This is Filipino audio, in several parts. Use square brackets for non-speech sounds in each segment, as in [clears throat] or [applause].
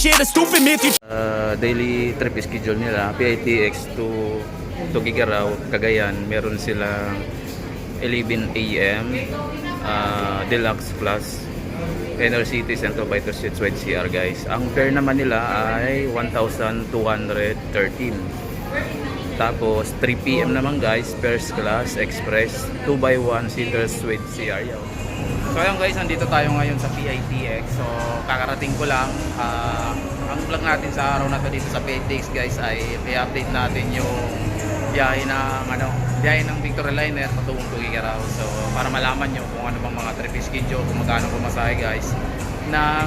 loose shit, a stupid myth. You uh, daily trip schedule nila PITX to to Gigaraw, Cagayan meron silang 11 AM uh, Deluxe Plus Inner City Central Vital Suites with CR guys ang fare naman nila ay 1,213 tapos 3pm naman guys first class express 2x1 seaters with CR yaw. So ayun guys, nandito tayo ngayon sa PITX. So kakarating ko lang. ah, ang vlog natin sa araw na to dito sa PITX guys ay i-update natin yung biyahe ng ano, biyahe ng Victory Liner patungong Tugigaraw. So para malaman nyo kung ano bang mga trip schedule, kung magkano pumasahe guys ng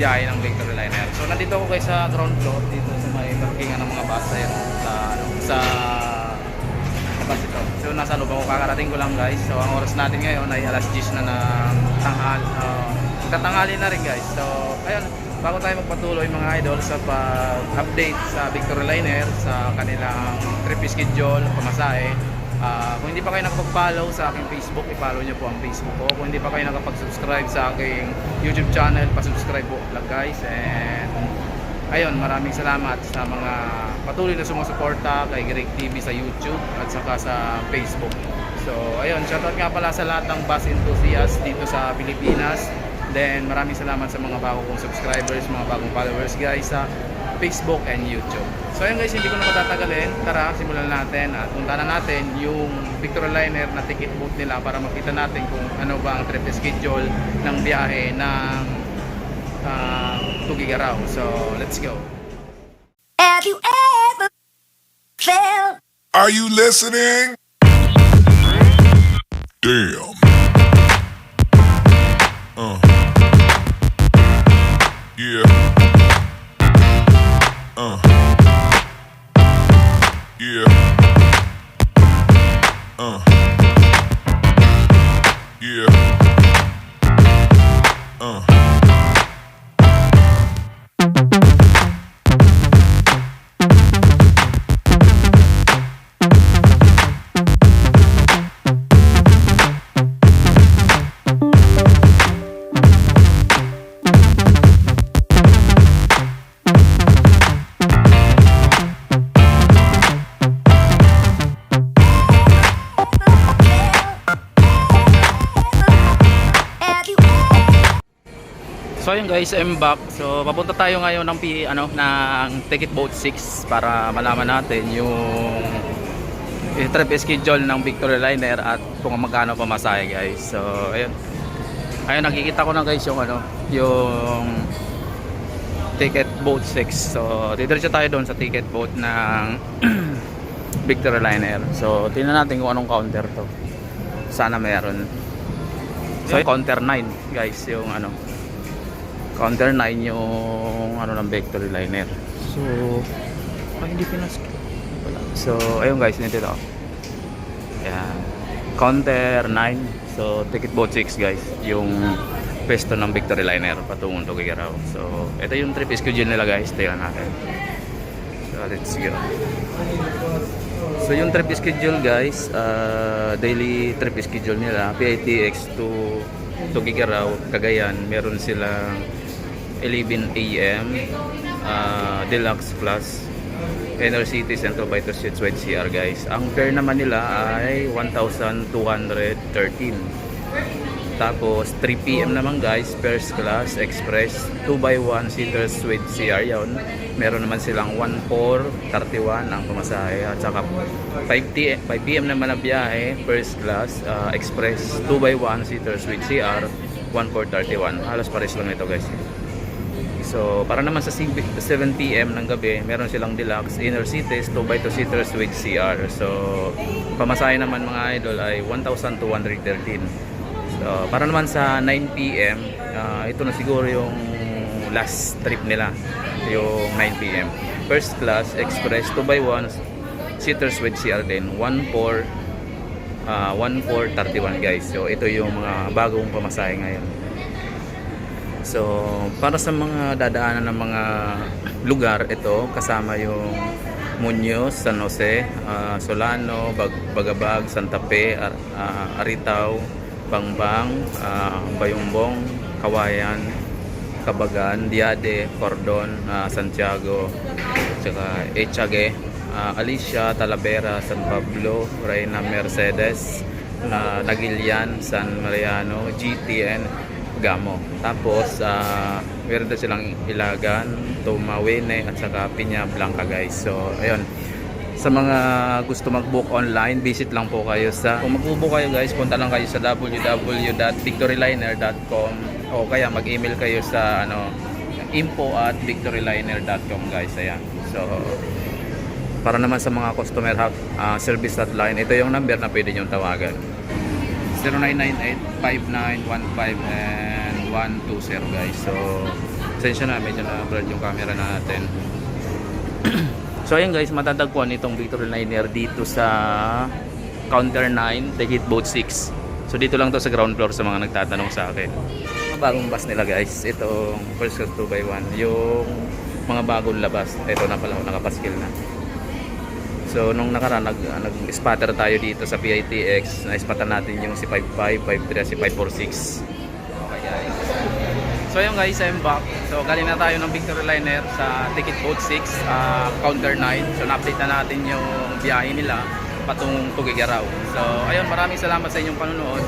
biyahe ng Victory Liner. So nandito ako guys sa ground floor dito sa may parkingan ng mga bus sa ano, sa So nasa ako kakarating ko lang guys. So ang oras natin ngayon ay alas 10 na ng tanghal. Uh, tatanghali na rin guys. So ayun, bago tayo magpatuloy mga idol sa pag-update sa Victory Liner sa kanilang trip schedule, pamasahe. Ah, kung hindi pa kayo nakapag-follow sa aking Facebook, i-follow nyo po ang Facebook ko. Kung hindi pa kayo nakapag-subscribe sa aking YouTube channel, pa-subscribe po lang guys. And ayun, maraming salamat sa mga patuloy na sumusuporta kay Greg TV sa YouTube at saka sa Facebook. So, ayun, shoutout nga pala sa lahat ng bus enthusiasts dito sa Pilipinas. Then, maraming salamat sa mga bago kong subscribers, mga bagong followers guys sa Facebook and YouTube. So, ayun guys, hindi ko na matatagalin. Tara, simulan natin at punta na natin yung Victory Liner na ticket booth nila para makita natin kung ano ba ang trip schedule ng biyahe ng uh, Tugigaraw. So, let's go. Have you ever felt Are you listening? Damn. Uh. Yeah. Uh. Yeah. Uh. Yeah. Uh. So ayun guys, I'm back. So papunta tayo ngayon ng P, ano ng Ticket Boat 6 para malaman natin yung trip schedule ng Victory Liner at kung magkano pamasahe guys. So ayun. Ayun nakikita ko na guys yung ano, yung Ticket Boat 6. So didiretso tayo doon sa Ticket Boat ng [clears throat] Victory Liner. So tingnan natin kung anong counter to. Sana meron. So counter 9 guys yung ano counter 9 yung ano ng Victory Liner. So, ay hindi pinas. So, ayun guys, nito ito. Ayan. Counter 9. So, ticket boat 6 guys. Yung pwesto ng Victory Liner patungong to Gigaraw. So, ito yung trip schedule nila guys. Tingnan natin. So, let's go. So, yung trip schedule guys, uh, daily trip schedule nila, PITX to to Gigaraw, Cagayan, meron silang 11 AM uh, Deluxe Plus Inner City Central Vital Suites CR guys. Ang fare naman nila ay 1,213. Tapos 3pm naman guys, first class, express, 2x1 seaters with CR yun. Meron naman silang 1,431 ang pumasahe at saka 5, 5pm naman na biyahe, first class, uh, express, 2x1 seaters with CR. 1431. Halos pares lang ito guys. So, para naman sa 7pm ng gabi, meron silang deluxe inner seats, 2x2 seaters with CR. So, pamasahe naman mga idol ay 1,213. So, para naman sa 9pm, ah, ito na siguro yung last trip nila, yung 9pm. First class, express, 2x1 seaters with CR din, 1,4 ah, 1,431 guys. So, ito yung mga bagong pamasahe ngayon. So, para sa mga dadaanan ng mga lugar, ito kasama yung Muñoz, San Jose, ah, Solano, Bag Bagabag, Santa Fe, Ar ah, Aritaw, Bangbang, ah, Bayumbong, Kawayan, Kabagan, Diade, Cordon, ah, Santiago, tsaka Echage, ah, Alicia, Talavera, San Pablo, Reina Mercedes, na Nagilian, San Mariano, GTN, Gamo. Tapos, ah meron din silang Ilagan, Tumawene, at saka Piña Blanca guys. So, ayun. Sa mga gusto mag-book online, visit lang po kayo sa... Kung mag-book kayo guys, punta lang kayo sa www.victoryliner.com o kaya mag-email kayo sa ano info at victoryliner.com guys. Ayan. So, para naman sa mga customer ah, service hotline, ito yung number na pwede nyo tawagan. 0998-5915 and 120 guys. So, sensya na, medyo na-blurred yung camera natin. [clears throat] so, ayun guys, matatagpuan itong Victory Liner dito sa Counter 9, The Hit Boat 6. So, dito lang to sa ground floor sa mga nagtatanong sa akin. Mga bagong bus nila guys. Itong first class 2x1. Yung mga bagong labas. Ito na pala, nakapaskil na. So nung nakaraan nag nag-spatter tayo dito sa PITX, na-spatter natin yung si 55, 53, si 546. Okay guys. So ayun guys, I'm back. So galing na tayo ng Victory Liner sa Ticket Boat 6, ah, Counter 9. So na-update na natin yung biyahe nila patungong Tugigaraw. So ayun, maraming salamat sa inyong panunood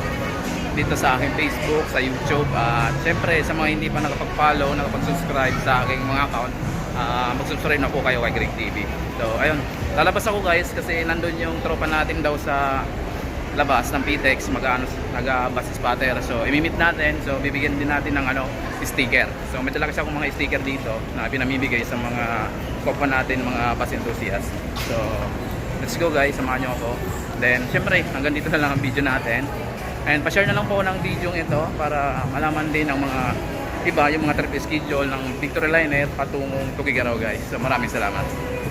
dito sa aking Facebook, sa YouTube. At syempre sa mga hindi pa nakapag-follow, nakapag-subscribe sa aking mga account, ah, mag-subscribe na po kayo kay Greg TV. So ayun, lalabas ako guys kasi nandun yung tropa natin daw sa labas ng PTEX mag-ano nag-bus spotter. So imimit natin. So bibigyan din natin ng ano sticker. So may talaga akong mga sticker dito na pinamimigay sa mga kopwa natin mga bus enthusiasts. So let's go guys. Samahan nyo ako. Then syempre hanggang dito na lang ang video natin. And pa-share na lang po ng video ito para malaman din ng mga iba yung mga trip schedule ng Victory Liner patungong Tugigaraw guys. So maraming salamat